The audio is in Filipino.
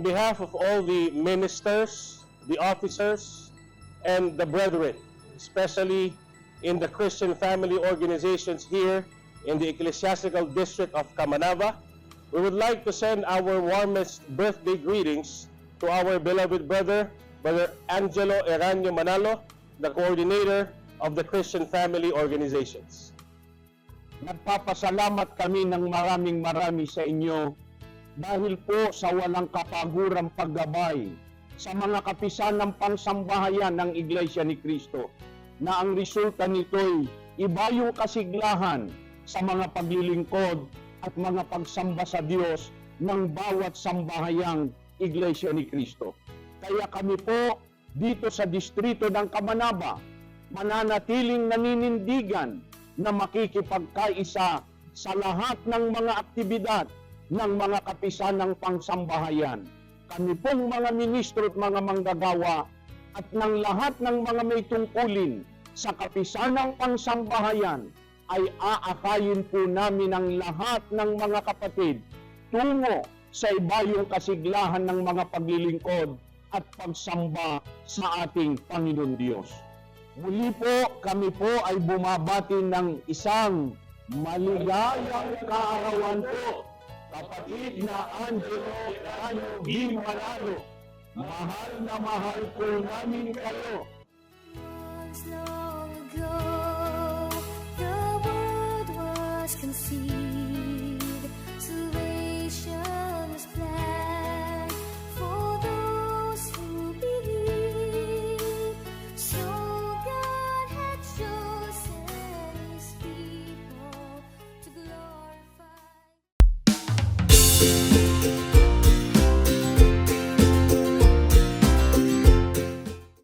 behalf of all the ministers, the officers, and the brethren, especially in the Christian family organizations here in the Ecclesiastical District of Kamanava, we would like to send our warmest birthday greetings to our beloved brother, Brother Angelo Eranio Manalo, the coordinator of the Christian family organizations. Nagpapasalamat kami ng maraming marami sa inyo dahil po sa walang kapagurang paggabay sa mga kapisan ng pangsambahayan ng Iglesia ni Kristo na ang resulta nito'y iba yung kasiglahan sa mga paglilingkod at mga pagsamba sa Diyos ng bawat sambahayang Iglesia ni Kristo. Kaya kami po dito sa distrito ng Kamanaba mananatiling naninindigan na makikipagkaisa sa lahat ng mga aktibidad ng mga kapisan ng pangsambahayan. Kami pong mga ministro at mga manggagawa at ng lahat ng mga may tungkulin sa kapisan ng pangsambahayan ay aakayin po namin ang lahat ng mga kapatid tungo sa ibayong kasiglahan ng mga paglilingkod at pagsamba sa ating Panginoon Diyos. Muli po, kami po ay bumabati ng isang maligayang kaarawan po, kapatid na Angelo Erano Gimanalo. Mahal na mahal po namin kayo. Thank you